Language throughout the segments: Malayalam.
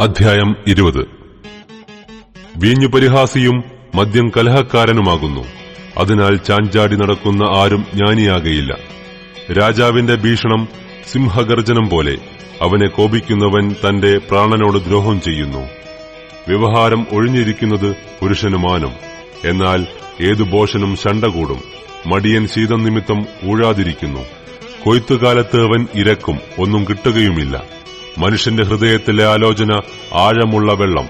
അധ്യായം ഇരുപത്. വീഞ്ഞു പരിഹാസിയും മദ്യം കലഹക്കാരനുമാകുന്നു. അതിനാൽ ചാഞ്ചാടി നടക്കുന്ന ആരും ജ്ഞാനിയാകയില്ല. രാജാവിന്റെ ഭീഷണം സിംഹഗർജനം പോലെ അവനെ കോപിക്കുന്നവൻ തന്റെ പ്രാണനോട് ദ്രോഹം ചെയ്യുന്നു. വ്യവഹാരം ഒഴിഞ്ഞിരിക്കുന്നത് പുരുഷന് മാനം. എന്നാൽ ഏതു ബോഷനും ശണ്ട കൂടും. മടിയൻ ശീതം നിമിത്തം ഊഴാതിരിക്കുന്നു. കൊയ്ത്തുകാലത്ത് അവൻ ഇരക്കും ഒന്നും കിട്ടുകയുമില്ല. മനുഷ്യന്റെ ഹൃദയത്തിലെ ആലോചന ആഴമുള്ള വെള്ളം.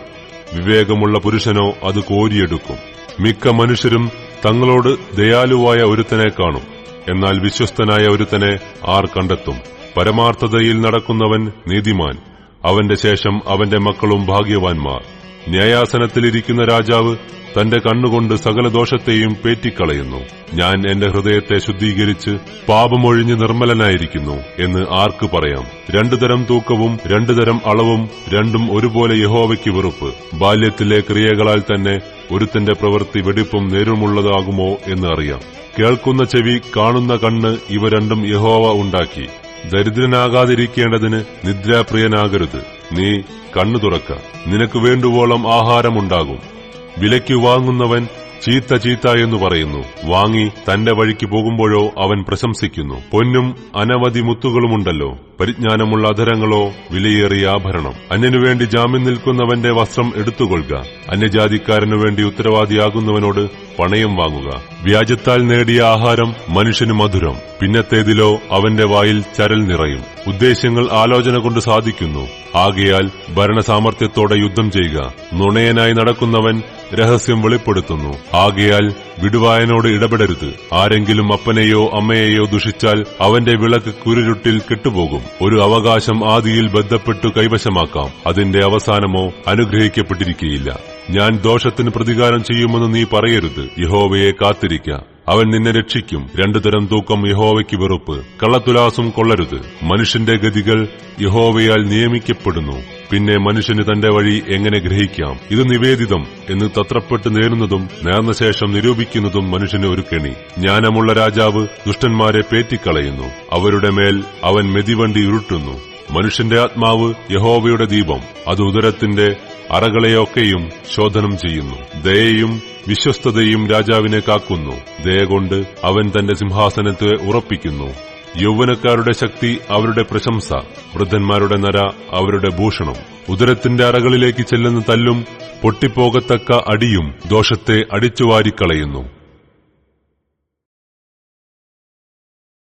വിവേകമുള്ള പുരുഷനോ അത് കോരിയെടുക്കും. മിക്ക മനുഷ്യരും തങ്ങളോട് ദയാലുവായ ഒരുത്തനെ കാണും. എന്നാൽ വിശ്വസ്തനായ ഒരുത്തനെ ആർ കണ്ടെത്തും. പരമാർത്ഥതയിൽ നടക്കുന്നവൻ നീതിമാൻ. അവന്റെ ശേഷം അവന്റെ മക്കളും ഭാഗ്യവാൻമാർ ന്യായാസനത്തിലിരിക്കുന്ന രാജാവ് തന്റെ കണ്ണുകൊണ്ട് സകല ദോഷത്തെയും പേറ്റിക്കളയുന്നു. ഞാൻ എന്റെ ഹൃദയത്തെ ശുദ്ധീകരിച്ച് പാപമൊഴിഞ്ഞ് നിർമ്മലനായിരിക്കുന്നു എന്ന് ആർക്ക് പറയാം? രണ്ടു തരം തൂക്കവും രണ്ടു തരം അളവും രണ്ടും ഒരുപോലെ യഹോവയ്ക്ക് വെറുപ്പ്. ബാല്യത്തിലെ ക്രിയകളാൽ തന്നെ ഒരുത്തന്റെ പ്രവൃത്തി വെടിപ്പും നേരുമുള്ളതാകുമോ എന്ന് അറിയാം. കേൾക്കുന്ന ചെവി കാണുന്ന കണ്ണ് ഇവ രണ്ടും യഹോവ ഉണ്ടാക്കി. ദരിദ്രനാകാതിരിക്കേണ്ടതിന് നിദ്രാപ്രിയനാകരുത്. നീ കണ്ണു തുറക്ക. നിനക്ക് വേണ്ടുവോളം ആഹാരമുണ്ടാകും. വിലയ്ക്ക് വാങ്ങുന്നവൻ ചീത്ത ചീത്ത എന്ന് പറയുന്നു. വാങ്ങി തന്റെ വഴിക്ക് പോകുമ്പോഴോ അവൻ പ്രശംസിക്കുന്നു. പൊന്നും അനവധി മുത്തുകളുമുണ്ടല്ലോ. പരിജ്ഞാനമുള്ള അധരങ്ങളോ വിലയേറിയ ആഭരണം. അന്യനു വേണ്ടി ജാമ്യം നിൽക്കുന്നവന്റെ വസ്ത്രം എടുത്തുകൊള്ളുക. അന്യജാതിക്കാരനു വേണ്ടി ഉത്തരവാദിയാകുന്നവനോട് പണയം വാങ്ങുക. വ്യാജത്താൽ നേടിയ ആഹാരം മനുഷ്യന് മധുരം. പിന്നത്തേതിലോ അവന്റെ വായിൽ ചരൽ നിറയും. ഉദ്ദേശ്യങ്ങൾ ആലോചന കൊണ്ട് സാധിക്കുന്നു. ആകയാൽ ഭരണസാമർത്ഥ്യത്തോടെ യുദ്ധം ചെയ്യുക. നുണയനായി നടക്കുന്നവൻ രഹസ്യം വെളിപ്പെടുത്തുന്നു. ആകയാൽ വിടുവായനോട് ഇടപെടരുത്. ആരെങ്കിലും അപ്പനെയോ അമ്മയെയോ ദുഷിച്ചാൽ അവന്റെ വിളക്ക് കുരുരുട്ടിൽ കെട്ടുപോകും. ഒരു അവകാശം ആദിയിൽ ബന്ധപ്പെട്ടു കൈവശമാക്കാം. അതിന്റെ അവസാനമോ അനുഗ്രഹിക്കപ്പെട്ടിരിക്കുകയില്ല ഞാൻ ദോഷത്തിന് പ്രതികാരം ചെയ്യുമെന്ന് നീ പറയരുത്. യഹോവയെ കാത്തിരിക്ക. അവൻ നിന്നെ രക്ഷിക്കും. രണ്ടു തരം തൂക്കം യഹോവയ്ക്ക് വെറുപ്പ്. കള്ളത്തുലാസും കൊള്ളരുത്. മനുഷ്യന്റെ ഗതികൾ യഹോവയാൽ നിയമിക്കപ്പെടുന്നു. പിന്നെ മനുഷ്യന് തന്റെ വഴി എങ്ങനെ ഗ്രഹിക്കാം? ഇത് നിവേദിതം എന്ന് തത്രപ്പെട്ട് നേരുന്നതും നേർന്ന ശേഷം നിരൂപിക്കുന്നതും മനുഷ്യന് ഒരു കെണി. ജ്ഞാനമുള്ള രാജാവ് ദുഷ്ടന്മാരെ പേറ്റിക്കളയുന്നു. അവരുടെ മേൽ അവൻ മെതിവണ്ടി ഉരുട്ടുന്നു മനുഷ്യന്റെ ആത്മാവ് യഹോവയുടെ ദീപം. അത് ഉദരത്തിന്റെ അറകളെയൊക്കെയും ശോധനം ചെയ്യുന്നു. ദയയും വിശ്വസ്തതയും രാജാവിനെ കാക്കുന്നു. ദയകൊണ്ട് അവൻ തന്റെ സിംഹാസനത്തെ ഉറപ്പിക്കുന്നു. യൗവനക്കാരുടെ ശക്തി അവരുടെ പ്രശംസ വൃദ്ധന്മാരുടെ നര അവരുടെ ഭൂഷണം. ഉദരത്തിന്റെ അറകളിലേക്ക് ചെല്ലുന്ന തല്ലും പൊട്ടിപ്പോകത്തക്ക അടിയും ദോഷത്തെ അടിച്ചുവാരിക്കളയുന്നു.